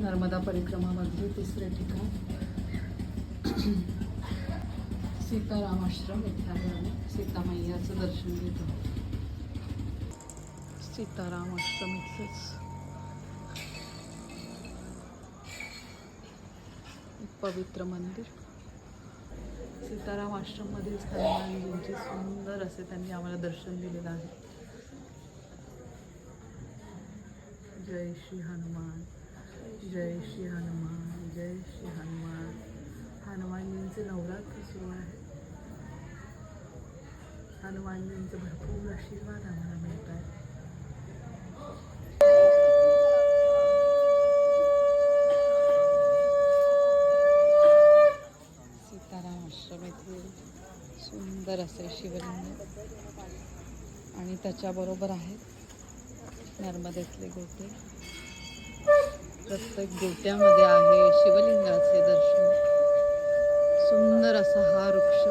नर्मदा परिक्रमामध्ये तिसरे ठिकाण. सीताराम आश्रम इथे आहे आम्ही सीतामय्याचं दर्शन घेतो सीताराम आश्रम इथेच. एक पवित्र मंदिर. सीताराम आश्रममध्येच हनुमानजींचे सुंदर असे त्यांनी आम्हाला दर्शन दिलेलं आहे. जय श्री हनुमान. जय श्री हनुमान जय श्री हनुमान. हनुमानजींचे नवरात्र सुरू आहे. हनुमानजींचे भरपूर आशीर्वाद आम्हाला मिळत आहे. सीताराम आश्रम येथे सुंदर असे शिवलिंग आणि त्याच्याबरोबर आहेत नर्मदेतले गोटे. प्रत्येक गोट्यामध्ये आहे शिवलिंगाचे दर्शन. सुंदर असा हा वृक्ष.